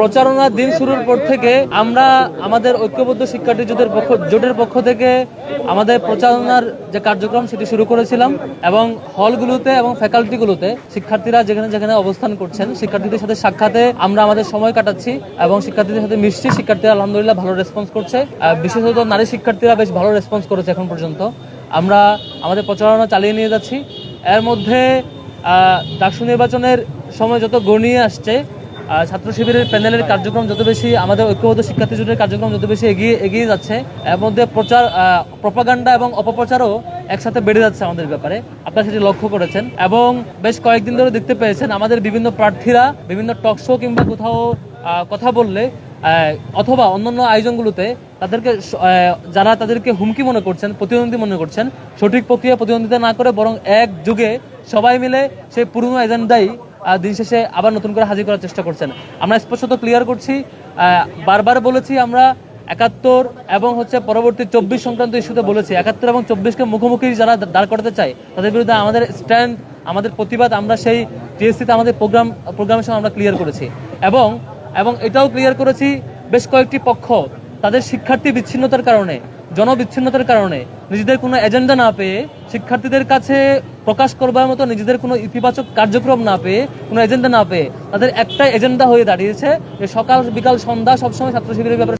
প্রচারণার দিন শুরুর পর থেকে আমরা আমাদের ঐক্যবদ্ধ শিক্ষার্থী জোটের পক্ষ জোটের পক্ষ থেকে আমাদের প্রচারণার যে কার্যক্রম সেটি শুরু করেছিলাম এবং হলগুলোতে এবং ফ্যাকাল্টিগুলোতে শিক্ষার্থীরা যেখানে যেখানে অবস্থান করছেন, শিক্ষার্থীদের সাথে সাক্ষাতে আমরা আমাদের সময় কাটাচ্ছি এবং শিক্ষার্থীদের সাথে মিশছি। শিক্ষার্থীরা আলহামদুলিল্লাহ ভালো রেসপন্স করছে। বিশেষত নারী শিক্ষার্থীরা বেশ ভালো রেসপন্স করেছে এখন পর্যন্ত। আমরা আমাদের প্রচারণা চালিয়ে নিয়ে যাচ্ছি। এর মধ্যে ডাকসু নির্বাচনের সময় যত গণিয়ে আসছে ছাত্র শিবিরের প্যানেলের কার্যক্রম যত বেশি আমাদের ঐক্যবদ্ধ শিক্ষার্থী জোটের কার্যক্রম যত বেশি এগিয়ে এগিয়ে যাচ্ছে, এর মধ্যে প্রচার প্রপাগান্ডা এবং অপপ্রচারও একসাথে বেড়ে যাচ্ছে আমাদের ব্যাপারে। আপনারা সেটি লক্ষ্য করেছেন। এবং বেশ কয়েকদিন ধরে দেখতে পেয়েছেন আমাদের বিভিন্ন প্রার্থীরা বিভিন্ন টক শো কিংবা কোথাও কথা বললে অথবা অন্যান্য আয়োজনগুলোতে তাদেরকে যারা তাদেরকে হুমকি মনে করছেন, প্রতিদ্বন্দ্বী মনে করছেন, সঠিক প্রক্রিয়া প্রতিদ্বন্দ্বিতা না করে বরং এক যুগে সবাই মিলে সেই পুরনো এজেন্ডাই দিন শেষে আবার নতুন করে হাজির করার চেষ্টা করছেন। আমরা স্পষ্টত ক্লিয়ার করছি বারবার বলেছি আমরা একাত্তর এবং হচ্ছে পরবর্তী চব্বিশ সংক্রান্ত ইস্যুতে বলেছি, একাত্তর এবং চব্বিশকে মুখোমুখি যারা দাঁড় করাতে চায়, তাদের বিরুদ্ধে আমাদের স্ট্যান্ড আমাদের প্রতিবাদ, আমরা সেই টিএসসিতে আমাদের প্রোগ্রাম প্রোগ্রামের সময় আমরা ক্লিয়ার করেছি। এবং এবং এটাও ক্লিয়ার করেছি, বেশ কয়েকটি পক্ষ তাদের শিক্ষার্থী বিচ্ছিন্নতার কারণে জনবিচ্ছিন্নতার কারণে নিজেদের কোনো এজেন্ডা না পেয়ে শিক্ষার্থীদের কাছে প্রকাশ করবার মতো নিজেদের কোনো ইতিবাচক কার্যক্রম না পেয়ে, কোনো এজেন্ডা না পেয়ে তাদের একটাই এজেন্ডা হয়ে দাঁড়িয়েছে যে সকাল, বিকাল, সন্ধ্যা সবসময় ছাত্র শিবিরের ব্যাপারে